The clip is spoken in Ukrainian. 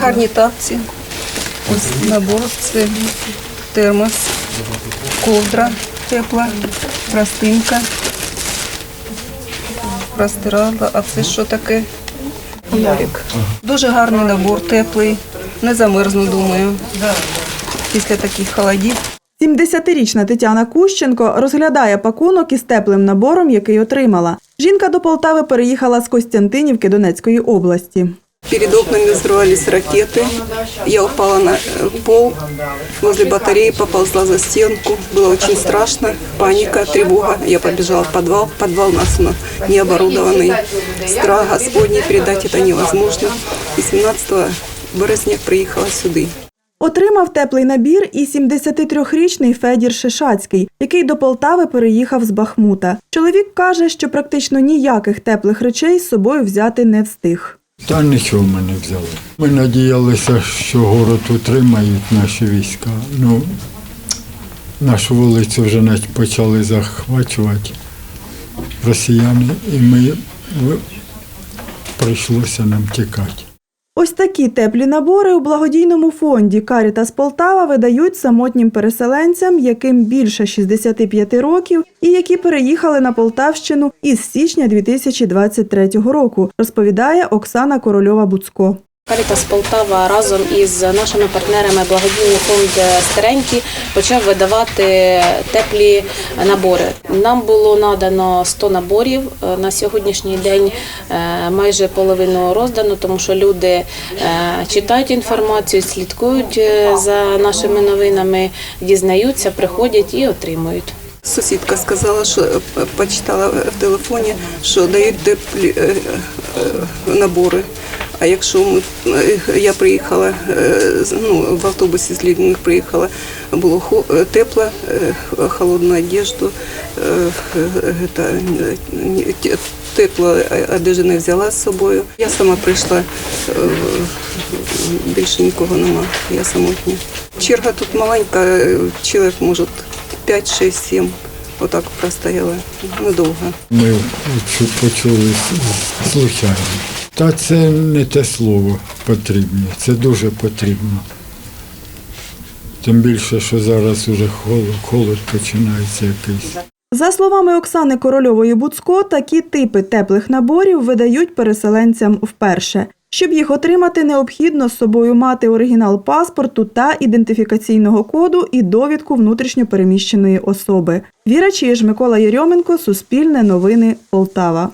Гарні тапці. Ось набор, це термос, ковдра тепла, простинка, простирала. А це що таке? Фонарик. Дуже гарний набор, теплий. Не замерзну, думаю. Після таких холодів. 70-річна Тетяна Кущенко розглядає пакунок із теплим набором, який отримала. Жінка до Полтави переїхала з Костянтинівки Донецької області. Перед окнами взрывались ракеты. Я упала на э, пол возле батареи, поползла за стенку. Было очень страшно, паника, тревога. Я побежала в подвал. Подвал у нас ну, не оборудованный. Страх Господний передать это невозможно. И 17 березня приехала сюда. Отримав теплий набір і 73-річний Федір Шишацький, який до Полтави переїхав з Бахмута. Чоловік каже, що практично ніяких теплих речей з собою взяти не встиг. Та нічого ми не взяли. Ми надіялися, що город утримають наші війська. Ну, нашу вулицю вже навіть почали захвачувати росіяни, і ми прийшлося нам тікати. Ось такі теплі набори у благодійному фонді Карітас Полтава видають самотнім переселенцям, яким більше 65 років, і які переїхали на Полтавщину із січня 2023 року, розповідає Оксана Корольова-Буцко. Карітас Полтава разом із нашими партнерами благодійний фонд Старенькі почав видавати теплі набори. Нам було надано 100 наборів. Е, На сьогоднішній день е, майже половину роздано, тому що люди е, читають інформацію, слідкують за нашими новинами, дізнаються, приходять і отримують. Сусідка сказала, що почитала в телефоні, що дають теплі набори. А якщо ми, е, я приїхала е, ну, в автобусі з людьми приїхала, було е, тепло, холодну одежду, тепло одежди не взяла з собою. Я сама прийшла, більше нікого нема, я самотня. Черга тут маленька, чоловік може 5, 6, 7. Отак простояла недовго. Ми чу- почули с- случайно. Та це не те слово потрібне, це дуже потрібно. Тим більше, що зараз уже холод, холод починається якийсь. За словами Оксани Корольової Буцко, такі типи теплих наборів видають переселенцям вперше. Щоб їх отримати, необхідно з собою мати оригінал паспорту та ідентифікаційного коду і довідку внутрішньопереміщеної особи. Віра Чиж, Микола Єрьоменко, Суспільне новини, Полтава.